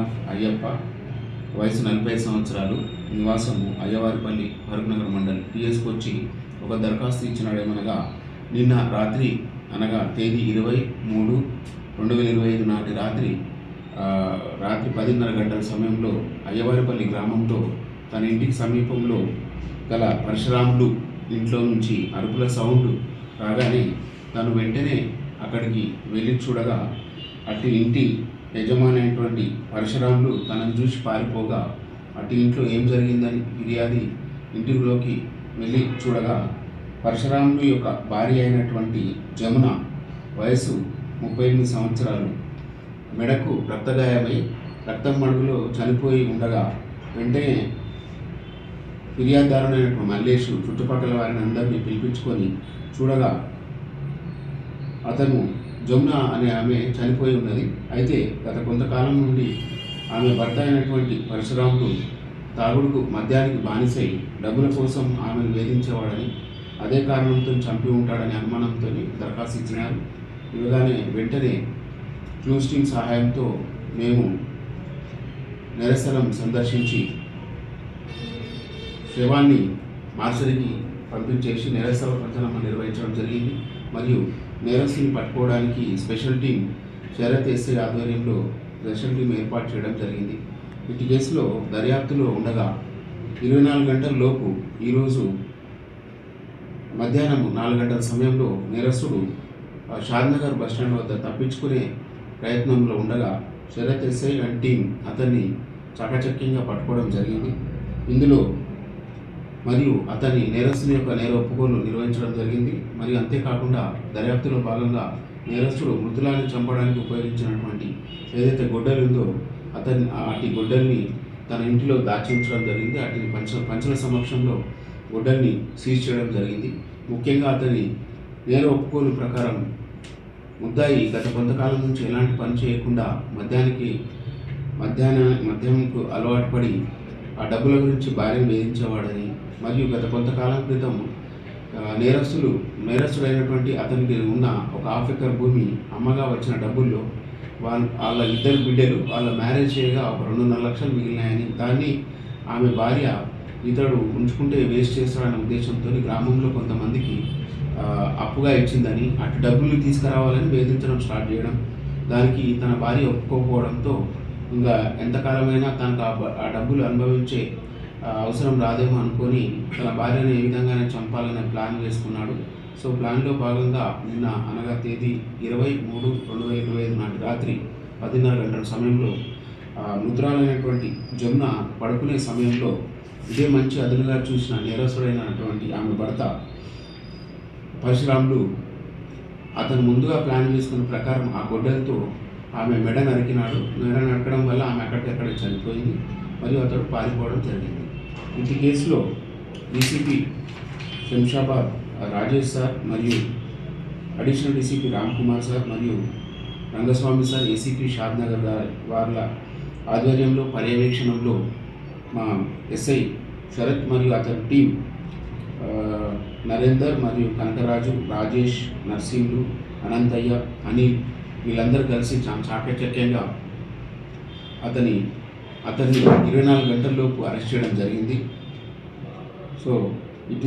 Of Ayyappa వయసు నలభై సంవత్సరాలు నివాసము అయ్యవారిపల్లి ఫరూక్నగర్ మండల్. పిఎస్కి వచ్చి ఒక దరఖాస్తు ఇచ్చినాడేమనగా నిన్న రాత్రి అనగా తేదీ ఇరవై మూడు రెండు వేల ఇరవై ఐదు నాటి రాత్రి రాత్రి పదిన్నర గంటల సమయంలో అయ్యవారిపల్లి గ్రామంలో తన ఇంటికి సమీపంలో గల పరశురాములు ఇంట్లో నుంచి అరుపుల సౌండ్ రాగానే తను వెంటనే అక్కడికి వెళ్ళి చూడగా అటు ఇంటి యజమానైనటువంటి పరశురాములు తనను చూసి పారిపోగా అటు ఇంట్లో ఏం జరిగిందని ఫిర్యాది ఇంటిలోకి వెళ్ళి చూడగా పరశురాములు యొక్క భార్య అయినటువంటి జమున వయసు ముప్పై ఎనిమిది సంవత్సరాలు. మెడకు రక్తగాయమై రక్తం మడుగులో చనిపోయి ఉండగా వెంటనే ఫిర్యాదుదారుడైనటువంటి మల్లేషు చుట్టుపక్కల వారిని అందరినీ పిలిపించుకొని చూడగా అతను జమున అనే ఆమె చనిపోయి ఉన్నది. అయితే గత కొంతకాలం నుండి ఆమె భర్త అయినటువంటి పరశురాముడు తాగుడుకు మద్యానికి బానిసై డబ్బుల కోసం ఆమెను వేధించేవాడని అదే కారణంతో చంపి ఉంటాడని అనుమానంతో దరఖాస్తు ఇచ్చినారు. ఇవ్వగానే వెంటనే క్లూస్టింగ్ సహాయంతో మేము నిరసనం సందర్శించి శవాన్ని మార్చరికి పంపించేసి నేరస్థల ప్రచారం నిర్వహించడం జరిగింది. మరియు నేరస్తుని పట్టుకోవడానికి స్పెషల్ టీం శరత్ ఎస్ఐ ఆధ్వర్యంలో స్పెషల్ టీం ఏర్పాటు చేయడం జరిగింది. ఇటు కేసులో దర్యాప్తులో ఉండగా ఇరవై నాలుగు గంటల లోపు ఈరోజు మధ్యాహ్నం నాలుగు గంటల సమయంలో నేరస్తుడు షాద్నగర్ బస్టాండ్ వద్ద తప్పించుకునే ప్రయత్నంలో ఉండగా శరత్ ఎస్ఐ అండ్ టీం అతన్ని చకచక్యంగా పట్టుకోవడం జరిగింది. ఇందులో మరియు అతని నేరస్తుని యొక్క నేర ఒప్పుకోలు నిర్వహించడం జరిగింది. మరియు అంతేకాకుండా దర్యాప్తులో భాగంగా నేరస్తుడు మృతులాన్ని చంపడానికి ఉపయోగించినటువంటి ఏదైతే గొడ్డలి ఉందో అతని అటు గొడ్డల్ని తన ఇంటిలో దాచి ఉంచడం జరిగింది. అటుని పంచ పంచల సమక్షంలో గొడ్డల్ని సీజ్ చేయడం జరిగింది. ముఖ్యంగా అతని నేర ఒప్పుకోలు ప్రకారం ముద్దాయి గత కొంతకాలం నుంచి ఎలాంటి పని చేయకుండా మద్యానికి మధ్యాహ్న మద్యంకు అలవాటు పడి ఆ డబ్బుల గురించి భార్యను వేధించేవాడని మరియు గత కొంతకాలం క్రితం నేరస్తులు నేరస్తుడైనటువంటి అతనికి ఉన్న ఒక హాఫ్ ఎకర్ భూమి అమ్మగా వచ్చిన డబ్బుల్లో వాళ్ళ వాళ్ళ ఇద్దరు బిడ్డలు వాళ్ళ మ్యారేజ్ చేయగా ఒక రెండున్నర లక్షలు మిగిలినాయని దాన్ని ఆమె భార్య ఇతడు ఉంచుకుంటే వేస్ట్ చేస్తాడనే ఉద్దేశంతో గ్రామంలో కొంతమందికి అప్పుగా ఇచ్చిందని అటు డబ్బులు తీసుకురావాలని వేధించడం స్టార్ట్ చేయడం దానికి తన భార్య ఒప్పుకోకపోవడంతో ఇంకా ఎంతకాలమైనా తనకు ఆ డబ్బులు అనుభవించే అవసరం రాదేమో అనుకొని తన భార్యను ఏ విధంగానే చంపాలనే ప్లాన్ వేసుకున్నాడు. సో ప్లాన్లో భాగంగా నిన్న అనగా తేదీ ఇరవై మూడు రెండు వేల ఇరవై ఐదు నాటి రాత్రి పదిన్నర గంటల సమయంలో ముద్రాలైనటువంటి జమున పడుకునే సమయంలో ఇదే మంచి అదునుగా చూసిన నేరస్తుడైనటువంటి ఆమె భర్త పరశురాములు అతను ముందుగా ప్లాన్ చేసుకున్న ప్రకారం ఆ గొడ్డలతో ఆమె మెడ నరికినాడు. మెడ నరకడం వల్ల ఆమె అక్కడికక్కడ చనిపోయింది. మరియు అతడు పారిపోవడం జరిగింది. ఇంటి కేసులో డీసీపీ శంషాబాద్ రాజేష్ సార్ మరియు additional DCP Ram Kumar sir మరియు రంగస్వామి సార్ ఏసీపీ షాద్నగర్ వార్ల ఆధ్వర్యంలో పర్యవేక్షణంలో మా ఎస్ఐ శరత్ మరియు అతని టీం నరేందర్ మరియు కనకరాజు రాజేష్ నర్సింహులు అనంతయ్య అనిల్ వీళ్ళందరూ కలిసి చాలా చాకచక్యంగా అతని అతన్ని ఇరవై నాలుగు గంటల్లోపు అరెస్ట్ చేయడం జరిగింది. సో ఇటు